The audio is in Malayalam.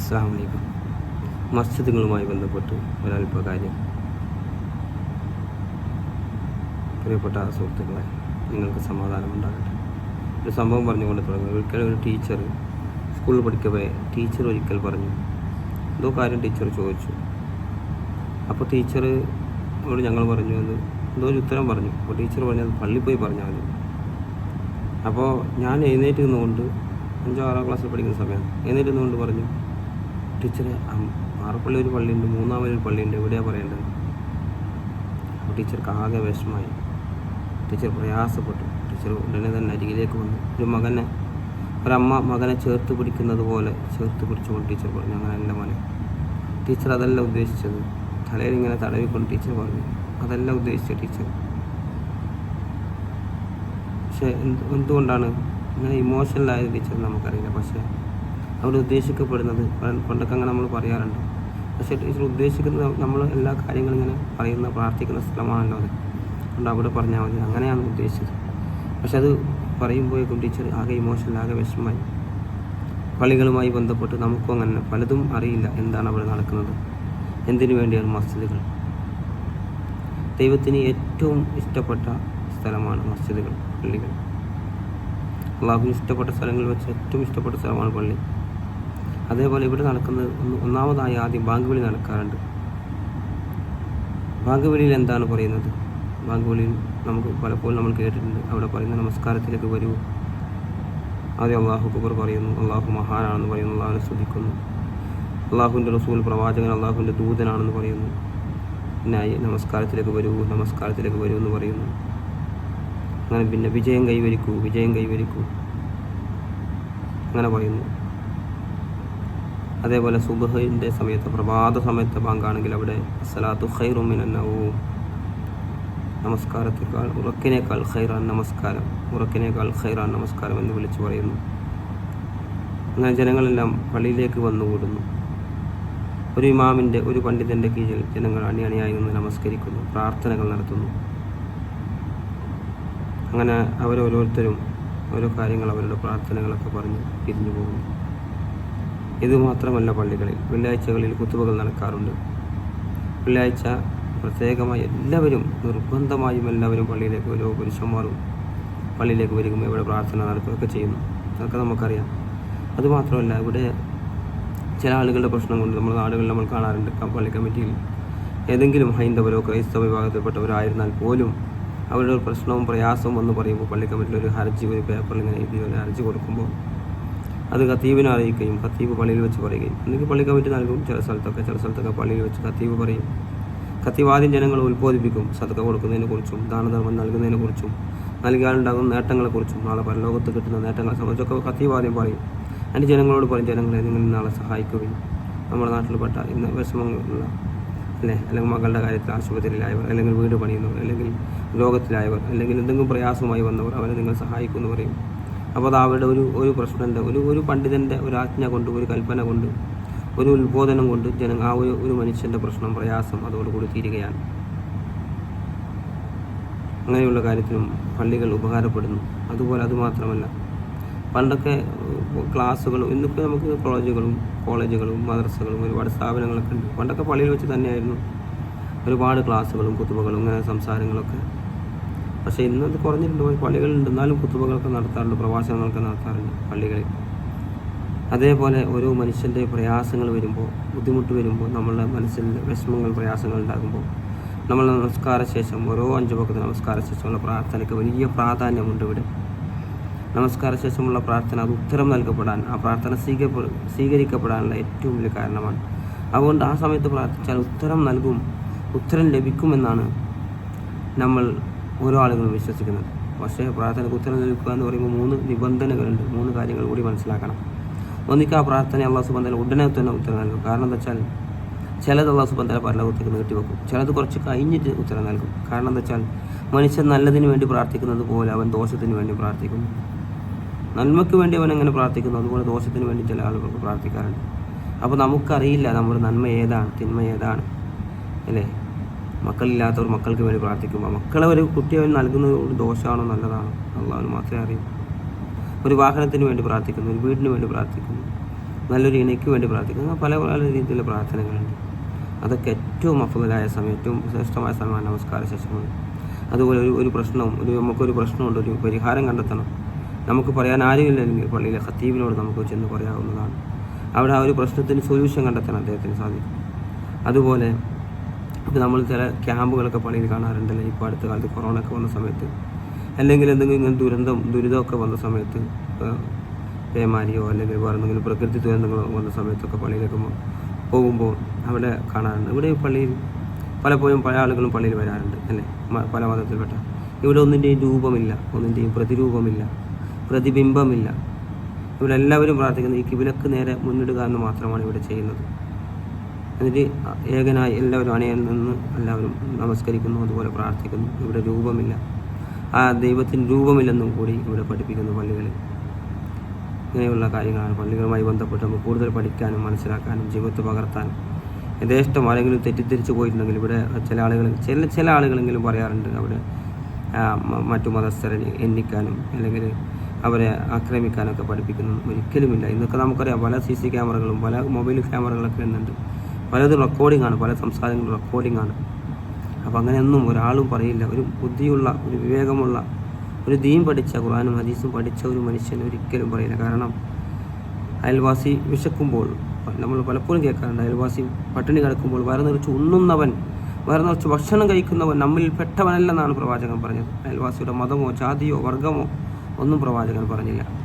അസ്സാം വലൈക്കും മസ്ജിദുകളുമായി ബന്ധപ്പെട്ട് ഒരല്പകാര്യം പ്രിയപ്പെട്ട സുഹൃത്തുക്കളെ നിങ്ങൾക്ക് സമാധാനമുണ്ടാകട്ടെ. ഒരു സംഭവം പറഞ്ഞുകൊണ്ട് തുടങ്ങി ഒരിക്കൽ ഒരു ടീച്ചർ സ്കൂളിൽ പഠിക്കവേ ടീച്ചർ ഒരിക്കൽ പറഞ്ഞു എന്തോ കാര്യം ടീച്ചർ ചോദിച്ചു. അപ്പോൾ ടീച്ചർ അവിടെ ഞങ്ങൾ പറഞ്ഞു അത് എന്തോ ഒരു ഉത്തരം പറഞ്ഞു. അപ്പോൾ ടീച്ചർ പറഞ്ഞത് പള്ളിയിൽ പോയി പറഞ്ഞാൽ മതി. അപ്പോൾ ഞാൻ എഴുന്നേറ്റ് നിന്നുകൊണ്ട് അഞ്ചോ ആറോ ക്ലാസ്സിൽ പഠിക്കുന്ന സമയം എഴുന്നേറ്റ് നിന്നുകൊണ്ട് പറഞ്ഞു ടീച്ചറെ പാറപ്പള്ളി ഒരു പള്ളിയുണ്ട് മൂന്നാമത് ഒരു പള്ളിയുണ്ട്. എവിടെയാണ് പറയേണ്ടത്? അപ്പോൾ ടീച്ചർക്ക് ആകെ വിഷമായി. ടീച്ചർ പ്രയാസപ്പെട്ടു. ടീച്ചർ ഉടനെ തന്നെ അരികിലേക്ക് വന്നു. ഒരു മകനെ ഒരമ്മ മകനെ ചേർത്ത് പിടിക്കുന്നത് പോലെ ചേർത്ത് പിടിച്ചുകൊണ്ട് ടീച്ചർ പറഞ്ഞു അങ്ങനെ എന്റെ മോനെ. ടീച്ചർ അതല്ല ഉദ്ദേശിച്ചത്. തലയിൽ ഇങ്ങനെ തടവിക്കൊണ്ട് ടീച്ചർ പറഞ്ഞു അതല്ല ഉദ്ദേശിച്ചത് ടീച്ചർ. പക്ഷേ എന്ത് എന്തുകൊണ്ടാണ്? ഇങ്ങനെ ഇമോഷണലായ ടീച്ചർ നമുക്കറിയില്ല. പക്ഷേ അവിടെ ഉദ്ദേശിക്കപ്പെടുന്നത്. പണ്ട് പണ്ടൊക്കെ അങ്ങനെ നമ്മൾ പറയാറുണ്ട്. പക്ഷേ ടീച്ചർ ഉദ്ദേശിക്കുന്നത് നമ്മൾ എല്ലാ കാര്യങ്ങളും ഇങ്ങനെ പറയുന്ന പ്രാർത്ഥിക്കുന്ന സ്ഥലമാണല്ലോ അത്. അതുകൊണ്ട് അവിടെ പറഞ്ഞാൽ മതി. അങ്ങനെയാണ് ഉദ്ദേശിച്ചത്. പക്ഷെ അത് പറയുമ്പോഴേക്കും ടീച്ചർ ആകെ ഇമോഷണൽ ആകെ വിഷമമായി. പള്ളികളുമായി ബന്ധപ്പെട്ട് നമുക്കും അങ്ങനെ പലതും അറിയില്ല എന്താണ് അവിടെ നടക്കുന്നത്. എന്തിനു വേണ്ടിയാണ് മസ്ജിദുകൾ? ദൈവത്തിന് ഏറ്റവും ഇഷ്ടപ്പെട്ട സ്ഥലമാണ് മസ്ജിദുകൾ പള്ളികൾ. അള്ളാഹുവിന് ഇഷ്ടപ്പെട്ട സ്ഥലങ്ങളിൽ വെച്ച് ഏറ്റവും ഇഷ്ടപ്പെട്ട സ്ഥലമാണ് പള്ളി. അതേപോലെ ഇവിടെ നടക്കുന്നത് ഒന്നാമതായി ആദ്യം ബാങ്ക് വിളി നടക്കാറുണ്ട്. ബാങ്ക് വിളിയിൽ എന്താണ് പറയുന്നത്? ബാങ്ക് വിളിയിൽ നമുക്ക് പലപ്പോഴും നമ്മൾ കേട്ടിട്ടുണ്ട്. അവിടെ പറയുന്ന നമസ്കാരത്തിലേക്ക് വരൂ. ആദ്യം അള്ളാഹു കുബർ പറയുന്നു അള്ളാഹു മഹാനാണെന്ന് പറയുന്നു അള്ളാഹുനെ ശ്രദ്ധിക്കുന്നു അള്ളാഹുവിന്റെ റസൂൽ പ്രവാചകൻ അള്ളാഹുവിന്റെ ദൂതനാണെന്ന് പറയുന്നു. പിന്നെ നമസ്കാരത്തിലേക്ക് വരൂ നമസ്കാരത്തിലേക്ക് വരൂ എന്ന് പറയുന്നു. അങ്ങനെ പിന്നെ വിജയം കൈവരിക്കൂ വിജയം കൈവരിക്കൂ. അങ്ങനെ പറയുന്നു. അതേപോലെ സുബഹിന്റെ സമയത്ത് പ്രഭാത സമയത്തെ ബാങ്കാണെങ്കിൽ അവിടെ അസലാത്തു ഖൈറുമിനന്നവും നമസ്കാരത്തേക്കാൾ ഉറക്കിനേക്കാൾ ഖൈറാൻ നമസ്കാരം. ഉറക്കിനേക്കാൾ ഖൈറാൻ നമസ്കാരം എന്ന് വിളിച്ചു പറയുന്നു. അങ്ങനെ ജനങ്ങളെല്ലാം പള്ളിയിലേക്ക് വന്നുകൂടുന്നു. ഒരു ഇമാമിന്റെ ഒരു പണ്ഡിതന്റെ കീഴിൽ ജനങ്ങൾ അണിയണിയായി നിന്ന് നമസ്കരിക്കുന്നു പ്രാർത്ഥനകൾ നടത്തുന്നു. അങ്ങനെ അവരോരോരുത്തരും ഓരോ കാര്യങ്ങൾ അവരുടെ പ്രാർത്ഥനകളൊക്കെ പറഞ്ഞ് പിരിഞ്ഞു പോകുന്നു. ഇത് മാത്രമല്ല പള്ളികളിൽ. വെള്ളിയാഴ്ചകളിൽ കുത്തുവകൾ നടക്കാറുണ്ട്. വെള്ളിയാഴ്ച പ്രത്യേകമായി എല്ലാവരും നിർബന്ധമായും എല്ലാവരും പള്ളിയിലേക്ക് ഓരോ പുരുഷന്മാരും പള്ളിയിലേക്ക് വരികയും ഇവിടെ പ്രാർത്ഥന നടത്തുകയൊക്കെ ചെയ്യുന്നു. അതൊക്കെ നമുക്കറിയാം. അതുമാത്രമല്ല ഇവിടെ ചില ആളുകളുടെ പ്രശ്നം കൊണ്ട് നമ്മുടെ നാടുകളിൽ നമ്മൾ കാണാറുണ്ട്. പള്ളി കമ്മിറ്റിയിൽ ഏതെങ്കിലും ഹൈന്ദവരോ ക്രൈസ്തവ വിഭാഗത്തിൽപ്പെട്ടവരായിരുന്നാൽ പോലും അവരുടെ ഒരു പ്രശ്നവും പ്രയാസവും എന്ന് പറയുമ്പോൾ പള്ളി കമ്മിറ്റിയിൽ ഒരു ഹർജി ഒരു പേപ്പറിൽ ഇങ്ങനെ എഴുതി ഒരു ഹർജി കൊടുക്കുമ്പോൾ അത് ഖത്തീബിനെ അറിയിക്കുകയും ഖത്തീബ് പള്ളിയിൽ വെച്ച് പറയുകയും. അല്ലെങ്കിൽ പള്ളി കമ്മിറ്റി നൽകും ചില സ്ഥലത്തൊക്കെ ചില സ്ഥലത്തൊക്കെ പള്ളിയിൽ വെച്ച് ഖത്തീബ് പറയും. ഖത്തീബ് ആദ്യം ജനങ്ങളെ ഉത്ബോധിപ്പിക്കും സതക്ക കൊടുക്കുന്നതിനെ കുറിച്ചും ദാനധർമ്മം നൽകുന്നതിനെ കുറിച്ചും നൽകിയാലുണ്ടാകുന്ന നേട്ടങ്ങളെക്കുറിച്ചും നാളെ പരലോകത്ത് കിട്ടുന്ന നേട്ടങ്ങളെ സംബന്ധിച്ചൊക്കെ ഖത്തീബ് ആദ്യം പറയും. അതിന്റെ ജനങ്ങളോട് പറയും ജനങ്ങളെ നിങ്ങൾ നാളെ സഹായിക്കുകയും നമ്മുടെ നാട്ടിൽപ്പെട്ട ഇന്ന് വിഷമങ്ങളുള്ള അല്ലേ? അല്ലെങ്കിൽ മകളുടെ കാര്യത്തിൽ ആശുപത്രിയിലായവർ അല്ലെങ്കിൽ വീട് പണിയുന്നവർ അല്ലെങ്കിൽ രോഗത്തിലായവർ അല്ലെങ്കിൽ എന്തെങ്കിലും പ്രയാസമായി വന്നവർ അവരെ നിങ്ങൾ സഹായിക്കുമെന്ന് പറയും. അപ്പോൾ അത് അവരുടെ ഒരു ഒരു പ്രശ്നമുണ്ട് ഒരു ഒരു പണ്ഡിതന്റെ ഒരു ആജ്ഞ കൊണ്ട് ഒരു കൽപ്പന കൊണ്ട് ഒരു ഉത്ബോധനം കൊണ്ട് ജന ആ ഒരു ഒരു മനുഷ്യന്റെ പ്രശ്നം പ്രയാസം അതോടുകൂടി തീരുകയാണ്. അങ്ങനെയുള്ള കാര്യത്തിനും പള്ളികൾ ഉപകാരപ്പെടുന്നു. അതുപോലെ അതുമാത്രമല്ല പണ്ടൊക്കെ ക്ലാസ്സുകളും ഇന്നിപ്പോൾ നമുക്ക് കോളേജുകളും കോളേജുകളും മദ്രസകളും ഒരുപാട് സ്ഥാപനങ്ങളൊക്കെ ഉണ്ട്. പണ്ടൊക്കെ പള്ളിയിൽ വെച്ച് തന്നെയായിരുന്നു ഒരുപാട് ക്ലാസ്സുകളും കുത്തുബകളും ഇങ്ങനെ സംസാരങ്ങളൊക്കെ പക്ഷേ ഇന്നത് കുറഞ്ഞിട്ടുണ്ട്. പള്ളികളുണ്ട്. എന്നാലും കുത്തുബകളൊക്കെ നടത്താറുണ്ട്. പ്രവാസങ്ങളൊക്കെ നടത്താറുണ്ട് പള്ളികളിൽ. അതേപോലെ ഓരോ മനുഷ്യന്റെ പ്രയാസങ്ങൾ വരുമ്പോൾ ബുദ്ധിമുട്ട് വരുമ്പോൾ നമ്മളുടെ മനസ്സിൽ വിഷമങ്ങൾ പ്രയാസങ്ങൾ ഉണ്ടാകുമ്പോൾ നമ്മൾ നമസ്കാര ശേഷം ഓരോ അഞ്ചു പക്കത്ത് നമസ്കാര ശേഷമുള്ള പ്രാർത്ഥനയ്ക്ക് വലിയ പ്രാധാന്യമുണ്ട് ഇവിടെ. നമസ്കാര ശേഷമുള്ള പ്രാർത്ഥന അത് ഉത്തരം നൽകപ്പെടാൻ ആ പ്രാർത്ഥന സ്വീകപ്പെ സ്വീകരിക്കപ്പെടാനുള്ള ഏറ്റവും വലിയ കാരണമാണ്. അതുകൊണ്ട് ആ സമയത്ത് പ്രാർത്ഥിച്ചാൽ ഉത്തരം നൽകും ഉത്തരം ലഭിക്കുമെന്നാണ് നമ്മൾ ഓരോ ആളുകളും വിശ്വസിക്കുന്നത്. പക്ഷേ പ്രാർത്ഥനയ്ക്ക് ഉത്തരം നൽകുക എന്ന് പറയുമ്പോൾ മൂന്ന് നിബന്ധനകളുണ്ട്. മൂന്ന് കാര്യങ്ങൾ കൂടി മനസ്സിലാക്കണം. ഒന്നിക്ക് ആ പ്രാർത്ഥന അള്ളാഹു സുബന്ധന ഉടനെ തന്നെ ഉത്തരം നൽകും. കാരണം എന്താ വെച്ചാൽ ചിലത് അള്ളാഹു സുബന്ധന പരലോകത്തേക്ക് നീട്ടിവെക്കും. ചിലത് കുറച്ച് കഴിഞ്ഞിട്ട് ഉത്തരം നൽകും. കാരണം എന്താ വെച്ചാൽ മനുഷ്യൻ നല്ലതിന് വേണ്ടി പ്രാർത്ഥിക്കുന്നത് പോലെ അവൻ ദോഷത്തിന് വേണ്ടി പ്രാർത്ഥിക്കുന്നു. നന്മയ്ക്ക് വേണ്ടി അവൻ എങ്ങനെ പ്രാർത്ഥിക്കുന്നു. അതുപോലെ ദോഷത്തിന് വേണ്ടി ചില ആളുകൾക്ക് പ്രാർത്ഥിക്കാറുണ്ട്. അപ്പോൾ നമുക്കറിയില്ല നമ്മുടെ നന്മ ഏതാണ് തിന്മ ഏതാണ്. അല്ലേ? മക്കളില്ലാത്തവർ മക്കൾക്ക് വേണ്ടി പ്രാർത്ഥിക്കുമ്പോൾ മക്കളെ ഒരു കുട്ടി അവൻ നൽകുന്നത് ഒരു ദോഷമാണോ നല്ലതാണോ? അള്ളാഹുന് മാത്രമേ അറിയൂ. ഒരു വാഹനത്തിന് വേണ്ടി പ്രാർത്ഥിക്കുന്നു ഒരു വീടിന് വേണ്ടി പ്രാർത്ഥിക്കുന്നു നല്ലൊരു ഇണയ്ക്ക് വേണ്ടി പ്രാർത്ഥിക്കുന്നു. പല പല രീതിയിലുള്ള പ്രാർത്ഥനകളുണ്ട്. അതൊക്കെ ഏറ്റവും അഫുതലായ സമയം ഏറ്റവും ശ്രേഷ്ഠമായ സമയമാണ് നമസ്കാര ശേഷമാണ് അതുപോലെ ഒരു ഒരു പ്രശ്നവും ഒരു നമുക്കൊരു പ്രശ്നമുണ്ട് ഒരു പരിഹാരം കണ്ടെത്തണം. നമുക്ക് പറയാൻ ആരുമില്ലെങ്കിൽ പള്ളിയിലെ ഖത്തീബിനോട് നമുക്ക് ചെന്ന് പറയാവുന്നതാണ്. അവിടെ ആ ഒരു പ്രശ്നത്തിന് സൊല്യൂഷൻ കണ്ടെത്താൻ അദ്ദേഹത്തിന് സാധിക്കും. അതുപോലെ ഇപ്പോൾ നമ്മൾ ചില ക്യാമ്പുകളൊക്കെ പണിയിൽ കാണാറുണ്ടല്ലോ? ഇപ്പോൾ അടുത്ത കാലത്ത് കൊറോണ ഒക്കെ വന്ന സമയത്ത്. അല്ലെങ്കിൽ എന്തെങ്കിലും ഇങ്ങനെ ദുരന്തം ദുരിതമൊക്കെ വന്ന സമയത്ത് പേമാരിയോ അല്ലെങ്കിൽ വേറെ എന്തെങ്കിലും പ്രകൃതി ദുരന്തങ്ങളോ വന്ന സമയത്തൊക്കെ പള്ളിയിലേക്ക് പോകുമ്പോൾ അവിടെ കാണാറുണ്ട്. ഇവിടെ പള്ളിയിൽ പലപ്പോഴും പല ആളുകളും പള്ളിയിൽ വരാറുണ്ട് അല്ലേ? പല മതത്തിൽപ്പെട്ട. ഇവിടെ ഒന്നിന്റെയും രൂപമില്ല ഒന്നിന്റെയും പ്രതിരൂപമില്ല പ്രതിബിംബമില്ല. ഇവിടെ എല്ലാവരും പ്രാർത്ഥിക്കുന്നത് ഈ കിബിലക്ക് നേരെ മുന്നിടുക എന്ന് മാത്രമാണ് ഇവിടെ ചെയ്യുന്നത്. എന്നിട്ട് ഏകനായി എല്ലാവരും അണയിൽ നിന്ന് എല്ലാവരും നമസ്കരിക്കുന്നു അതുപോലെ പ്രാർത്ഥിക്കുന്നു. ഇവിടെ രൂപമില്ല. ആ ദൈവത്തിന് രൂപമില്ലെന്നും കൂടി ഇവിടെ പഠിപ്പിക്കുന്നു പള്ളികളിൽ. ഇങ്ങനെയുള്ള കാര്യങ്ങളാണ് പള്ളികളുമായി ബന്ധപ്പെട്ട് നമുക്ക് കൂടുതൽ പഠിക്കാനും മനസ്സിലാക്കാനും ജീവിതത്തെ പകർത്താനും. യഥേഷ്ടം ആരെങ്കിലും തെറ്റിദ്ധരിച്ചു പോയിട്ടുണ്ടെങ്കിൽ ഇവിടെ ചില ആളുകൾ ചില ചില ആളുകളെങ്കിലും പറയാറുണ്ട് അവിടെ മറ്റു മതസ്ഥരെ എണ്ണിക്കാനും അല്ലെങ്കിൽ അവരെ ആക്രമിക്കാനൊക്കെ പഠിപ്പിക്കുന്നു. ഒരിക്കലുമില്ല. ഇന്നൊക്കെ നമുക്കറിയാം പല സി സി ക്യാമറകളും പല മൊബൈൽ ക്യാമറകളൊക്കെ എന്നുണ്ട് പലതും റെക്കോർഡിംഗ് ആണ് പല സംസാരങ്ങളും റെക്കോർഡിംഗ് ആണ്. അപ്പോൾ അങ്ങനെയൊന്നും ഒരാളും പറയില്ല. ഒരു ബുദ്ധിയുള്ള ഒരു വിവേകമുള്ള ഒരു ദീൻ പഠിച്ച ഖുറാനും ഹദീസും പഠിച്ച ഒരു മനുഷ്യൻ ഒരിക്കലും പറയില്ല. കാരണം അയൽവാസി വിശക്കുമ്പോൾ നമ്മൾ പലപ്പോഴും കേൾക്കാറുണ്ട് അയൽവാസി പട്ടിണി കിടക്കുമ്പോൾ വയറ് നിറച്ച് ഉണ്ണുന്നവൻ വയറ് നിറച്ച് ഭക്ഷണം കഴിക്കുന്നവൻ നമ്മിൽ പെട്ടവനല്ലെന്നാണ് പ്രവാചകൻ പറഞ്ഞത്. അയൽവാസിയുടെ മതമോ ജാതിയോ വർഗമോ ഒന്നും പ്രവാചകൻ പറഞ്ഞില്ല.